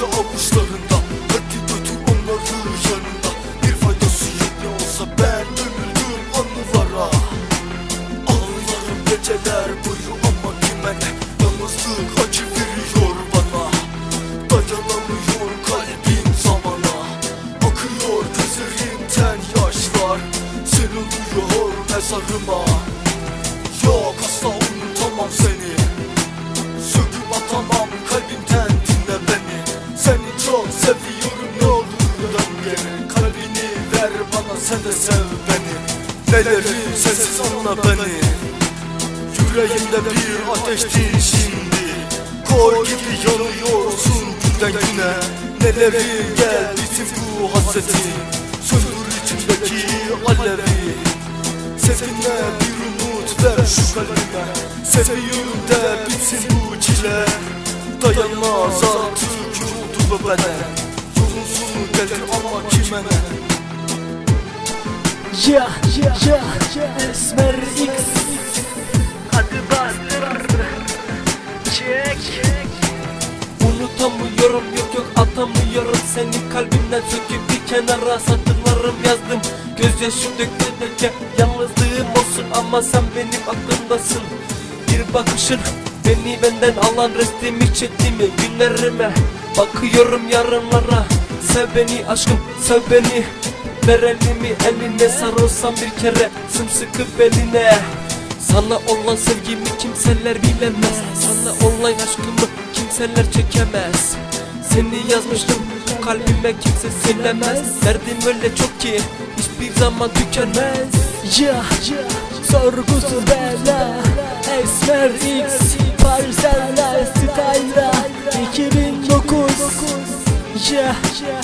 parça avuçlarında Hadi götür onları yanında. Bir faydası yeni olsa ben ömürüm anılara. Ağlarım geceler boyu ama kime ne? Yalnızlık acı veriyor bana. Dayanamıyor kalbim zamana. Akıyor gözlerimden yaşlar. Sen oluyor mezarıma. Sen de sev beni. Nelerim sensiz anla beni. Yüreğimde bir ateştin şimdi Kor gibi yanıyorsun günden güne Nelerim gel bizim bu hasreti? Söndür içimdeki alevi. Seninle bir umut ver şu kalbime. Seviyorum de bitsin bu çile. Dayanmaz artık yoruldu bu beden Yolun sonu ama kime ne Ya ya ya Esmer X. Hadi bastır Çek. Unutamıyorum yok yok atamıyorum. Seni kalbimden söküp bir kenara satırlarım yazdım. Gözyaşım dökülürken yalnızlığım olsun Ama sen benim aklımdasın. Bir bakışın beni benden alan restimi çektiğimi günlerime Bakıyorum yarınlara. Sev beni aşkım sev beni Ver elimi eline sarılsam bir kere. Sımsıkı beline. Sana olan sevgimi kimseler bilemez. Sana olan aşkımı kimseler çekemez. Seni yazmıştım kalbime kimse silemez Derdim öyle çok ki hiçbir zaman tükenmez. Ya ya sorgusuz bela. Esmer X Parseller Style'da 2009 Ya ya